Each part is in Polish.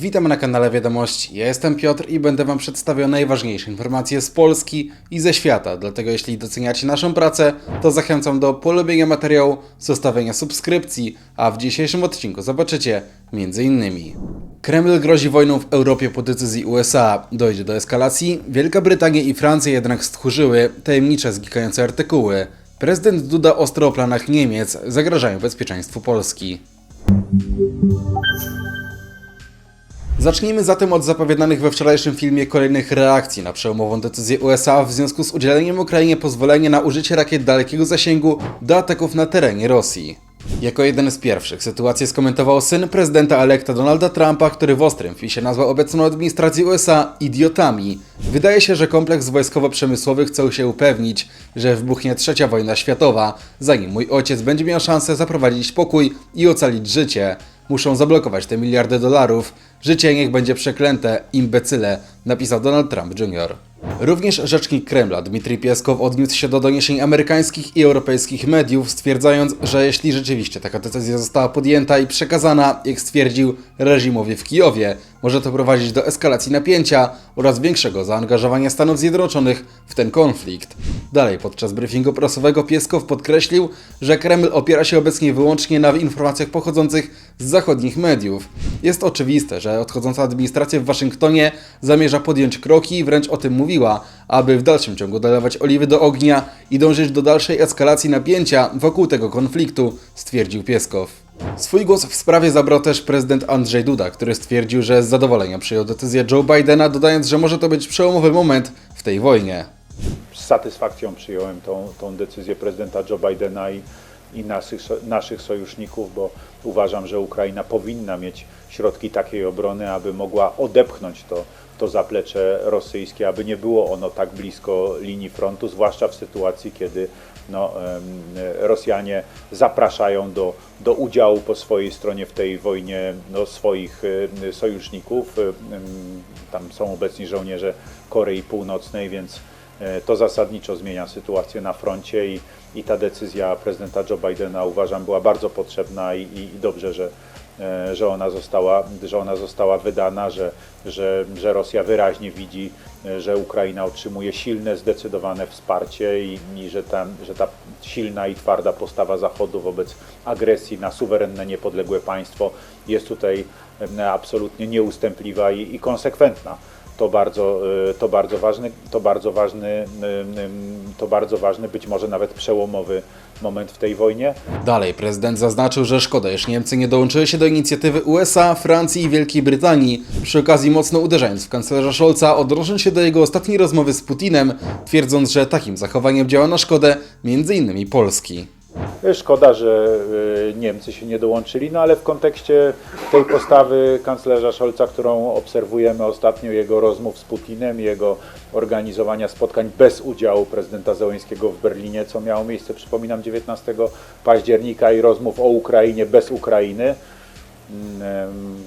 Witam na kanale Wiadomości. Ja jestem Piotr i będę Wam przedstawiał najważniejsze informacje z Polski i ze świata. Dlatego jeśli doceniacie naszą pracę, to zachęcam do polubienia materiału, zostawienia subskrypcji, a w dzisiejszym odcinku zobaczycie m.in. Kreml grozi wojną w Europie po decyzji USA. Dojdzie do eskalacji. Wielka Brytania i Francja jednak stchórzyły tajemnicze znikające artykuły. Prezydent Duda ostro o planach Niemiec zagrażają bezpieczeństwu Polski. Zacznijmy zatem od zapowiadanych we wczorajszym filmie kolejnych reakcji na przełomową decyzję USA w związku z udzieleniem Ukrainie pozwolenia na użycie rakiet dalekiego zasięgu do ataków na terenie Rosji. Jako jeden z pierwszych sytuację skomentował syn prezydenta elekta Donalda Trumpa, który w ostrym wpisie nazwał obecną administrację USA idiotami. Wydaje się, że kompleks wojskowo-przemysłowy chce się upewnić, że wybuchnie trzecia wojna światowa, zanim mój ojciec będzie miał szansę zaprowadzić pokój i ocalić życie. Muszą zablokować te miliardy dolarów. Życie niech będzie przeklęte, imbecyle, napisał Donald Trump Jr. Również rzecznik Kremla Dmitrij Pieskow odniósł się do doniesień amerykańskich i europejskich mediów, stwierdzając, że jeśli rzeczywiście taka decyzja została podjęta i przekazana, jak stwierdził, reżimowi w Kijowie, może to prowadzić do eskalacji napięcia oraz większego zaangażowania Stanów Zjednoczonych w ten konflikt. Dalej, podczas briefingu prasowego Pieskow podkreślił, że Kreml opiera się obecnie wyłącznie na informacjach pochodzących z zachodnich mediów. Jest oczywiste, że odchodząca administracja w Waszyngtonie zamierza podjąć kroki, wręcz o tym mówiła, aby w dalszym ciągu dolewać oliwy do ognia i dążyć do dalszej eskalacji napięcia wokół tego konfliktu, stwierdził Pieskow. Swój głos w sprawie zabrał też prezydent Andrzej Duda, który stwierdził, że z zadowolenia przyjął decyzję Joe Bidena, dodając, że może to być przełomowy moment w tej wojnie. z satysfakcją przyjąłem tą, tą decyzję prezydenta Joe Bidena i, i naszych, naszych sojuszników, bo uważam, że Ukraina powinna mieć środki takiej obrony, aby mogła odepchnąć to, to zaplecze rosyjskie, aby nie było ono tak blisko linii frontu, zwłaszcza w sytuacji, kiedy no, Rosjanie zapraszają do, do udziału po swojej stronie w tej wojnie no, swoich em, sojuszników. Em, Tam są obecni żołnierze Korei Północnej, więc E, To zasadniczo zmienia sytuację na froncie i, i ta decyzja prezydenta Joe Bidena uważam była bardzo potrzebna i, i, i dobrze, że, e, że, ona została, że ona została wydana, że, że, że Rosja wyraźnie widzi, e, że Ukraina otrzymuje silne, zdecydowane wsparcie i, i że, ta, że ta silna i twarda postawa Zachodu wobec agresji na suwerenne, niepodległe państwo jest tutaj e, absolutnie nieustępliwa i, i konsekwentna to bardzo, y, to bardzo ważny, to bardzo ważny, y, y, to bardzo ważny, być może nawet przełomowy moment w tej wojnie. Dalej, prezydent zaznaczył, że szkoda, iż Niemcy nie dołączyły się do inicjatywy USA, Francji i Wielkiej Brytanii. Przy okazji mocno uderzając w kanclerza Scholza, odnosząc się do jego ostatniej rozmowy z Putinem, twierdząc, że takim zachowaniem działa na szkodę m.in. Polski. Szkoda, że y, Niemcy się nie dołączyli, no ale w kontekście tej postawy kanclerza Scholza, którą obserwujemy ostatnio, jego rozmów z Putinem, jego organizowania spotkań bez udziału prezydenta Zełenskiego w Berlinie, co miało miejsce, przypominam, 19 października i rozmów o Ukrainie bez Ukrainy, mm,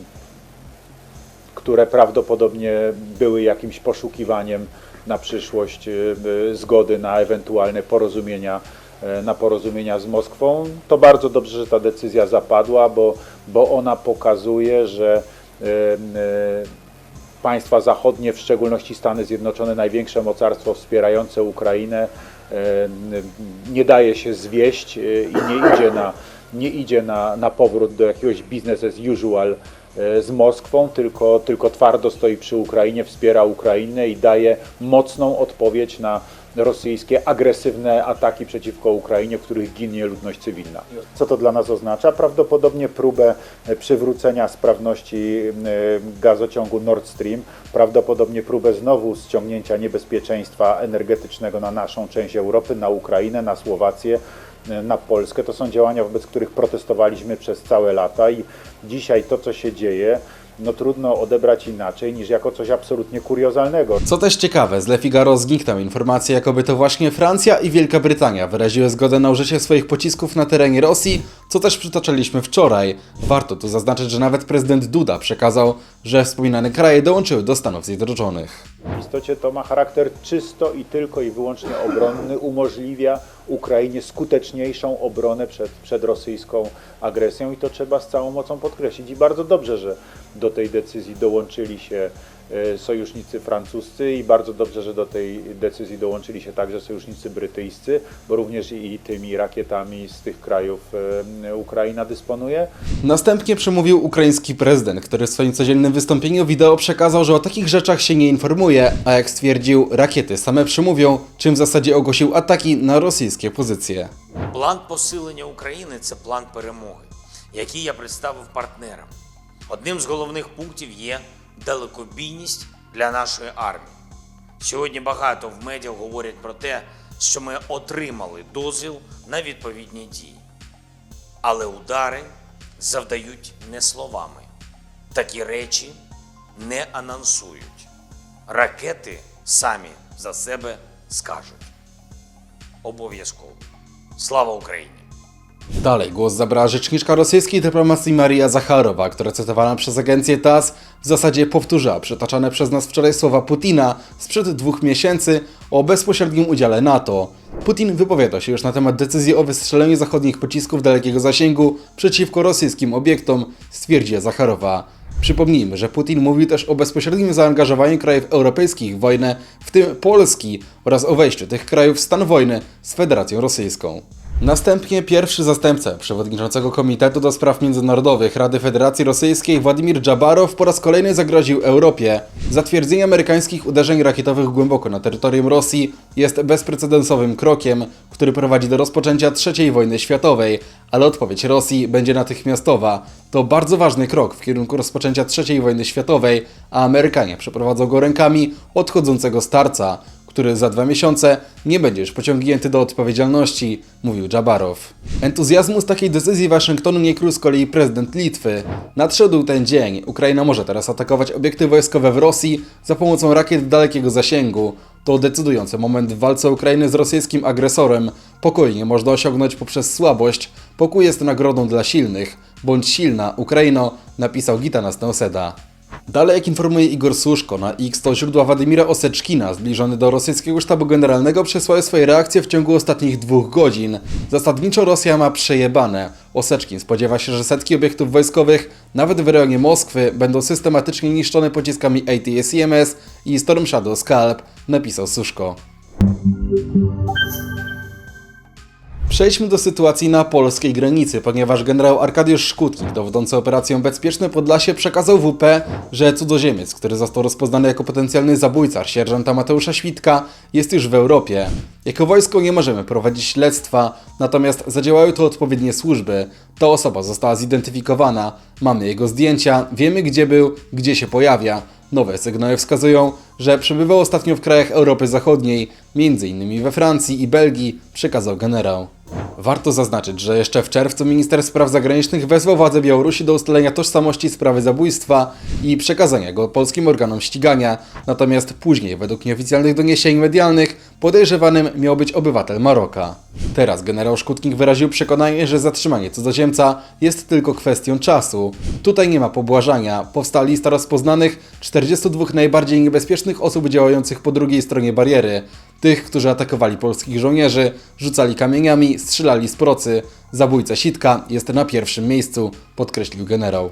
które prawdopodobnie były jakimś poszukiwaniem na przyszłość y, zgody na ewentualne porozumienia, e, na porozumienia z Moskwą. To bardzo dobrze, że ta decyzja zapadła, bo, bo ona pokazuje, że y, y, państwa zachodnie, w szczególności Stany Zjednoczone, największe mocarstwo wspierające Ukrainę, e, nie daje się zwieść e, i nie idzie na, nie idzie na, na powrót do jakiegoś business as usual e, z Moskwą, tylko, tylko twardo stoi przy Ukrainie, wspiera Ukrainę i daje mocną odpowiedź na rosyjskie agresywne ataki przeciwko Ukrainie, w których ginie ludność cywilna. Co to dla nas oznacza? Prawdopodobnie próbę e, przywrócenia sprawności e, gazociągu Nord Stream, prawdopodobnie próbę znowu ściągnięcia niebezpieczeństwa energetycznego na naszą część Europy, na Ukrainę, na Słowację, e, na Polskę. To są działania, wobec których protestowaliśmy przez całe lata i dzisiaj to, co się dzieje, no trudno odebrać inaczej niż jako coś absolutnie kuriozalnego. Co też ciekawe, z Le Figaro zniknęła informacja, jakoby to właśnie Francja i Wielka Brytania wyraziły zgodę na użycie swoich pocisków na terenie Rosji, co też przytaczaliśmy wczoraj. Warto tu zaznaczyć, że nawet prezydent Duda przekazał, że wspominane kraje dołączyły do Stanów Zjednoczonych. W istocie to ma charakter czysto i tylko i wyłącznie obronny, umożliwia Ukrainie skuteczniejszą obronę przed, przed rosyjską agresją i to trzeba z całą mocą podkreślić. I bardzo dobrze, że do tej decyzji dołączyli się sojusznicy francuscy i bardzo dobrze, że do tej decyzji dołączyli się także sojusznicy brytyjscy, bo również i tymi rakietami z tych krajów e, Ukraina dysponuje. Następnie przemówił ukraiński prezydent, który w swoim codziennym wystąpieniu wideo przekazał, że o takich rzeczach się nie informuje, a jak stwierdził, rakiety same przemówią, czym w zasadzie ogłosił ataki na rosyjskie pozycje. План посилення України це план перемоги, який я представив партнерам. Одним з головних пунктів є далекобійність для нашої армії. Сьогодні багато в медіа говорять про те, що ми отримали дозвіл на відповідні дії. Але удари завдають не словами. Такі речі не анонсують. Ракети самі за себе скажуть. Обов'язково. Слава Україні! Dalej głos zabrała rzeczniczka rosyjskiej dyplomacji Maria Zacharowa, która cytowana przez agencję TASS w zasadzie powtórzyła przytaczane przez nas wczoraj słowa Putina sprzed dwóch miesięcy o bezpośrednim udziale NATO. Putin wypowiada się już na temat decyzji o wystrzeleniu zachodnich pocisków dalekiego zasięgu przeciwko rosyjskim obiektom, stwierdziła Zacharowa. Przypomnijmy, że Putin mówił też o bezpośrednim zaangażowaniu krajów europejskich w wojnę, w tym Polski, oraz o wejściu tych krajów w stan wojny z Federacją Rosyjską. Następnie pierwszy zastępca przewodniczącego Komitetu do Spraw Międzynarodowych Rady Federacji Rosyjskiej Władimir Dżabarow po raz kolejny zagroził Europie. Zatwierdzenie amerykańskich uderzeń rakietowych głęboko na terytorium Rosji jest bezprecedensowym krokiem, który prowadzi do rozpoczęcia III wojny światowej, ale odpowiedź Rosji będzie natychmiastowa. To bardzo ważny krok w kierunku rozpoczęcia III wojny światowej, a Amerykanie przeprowadzą go rękami odchodzącego starca który za dwa miesiące nie będzie już pociągnięty do odpowiedzialności, mówił Dżabarow. Entuzjazmu z takiej decyzji Waszyngtonu nie krył z kolei prezydent Litwy. Nadszedł ten dzień. Ukraina może teraz atakować obiekty wojskowe w Rosji za pomocą rakiet dalekiego zasięgu. To decydujący moment w walce Ukrainy z rosyjskim agresorem. Pokój nie można osiągnąć poprzez słabość. Pokój jest nagrodą dla silnych. Bądź silna, Ukraino, napisał Gitanas Neoseda. Dalej, jak informuje Igor Suszko na X, to źródła Władimira Oseczkina, zbliżony do rosyjskiego sztabu generalnego, przesłały swoje reakcje w ciągu ostatnich dwóch godzin. Zasadniczo Rosja ma przejebane. Oseczkin spodziewa się, że setki obiektów wojskowych, nawet w rejonie Moskwy, będą systematycznie niszczone pociskami ATS-IMS i Storm Shadow Scalp, napisał Suszko. Przejdźmy do sytuacji na polskiej granicy, ponieważ generał Arkadiusz Szkutnik, dowodzący operacją Bezpieczne Podlasie, przekazał WP, że cudzoziemiec, który został rozpoznany jako potencjalny zabójca sierżanta Mateusza Świdka, jest już w Europie. Jako wojsko nie możemy prowadzić śledztwa, natomiast zadziałały tu odpowiednie służby. Ta osoba została zidentyfikowana, mamy jego zdjęcia, wiemy gdzie był, gdzie się pojawia. Nowe sygnały wskazują, że przebywał ostatnio w krajach Europy Zachodniej, m.in. we Francji i Belgii, przekazał generał. Warto zaznaczyć, że jeszcze w czerwcu minister spraw zagranicznych wezwał władze Białorusi do ustalenia tożsamości sprawy zabójstwa i przekazania go polskim organom ścigania, natomiast później, według nieoficjalnych doniesień medialnych, podejrzewanym miał być obywatel Maroka. Teraz generał Szkutnik wyraził przekonanie, że zatrzymanie cudzoziemca jest tylko kwestią czasu. Tutaj nie ma pobłażania. Powstała lista rozpoznanych 42 najbardziej niebezpiecznych osób działających po drugiej stronie bariery. Tych, którzy atakowali polskich żołnierzy, rzucali kamieniami, strzelali z procy. Zabójca Sitka jest na pierwszym miejscu, podkreślił generał.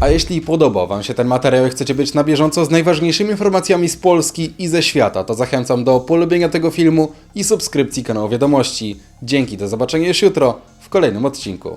A jeśli podobał Wam się ten materiał i chcecie być na bieżąco z najważniejszymi informacjami z Polski i ze świata, to zachęcam do polubienia tego filmu i subskrypcji kanału Wiadomości. Dzięki, do zobaczenia już jutro w kolejnym odcinku.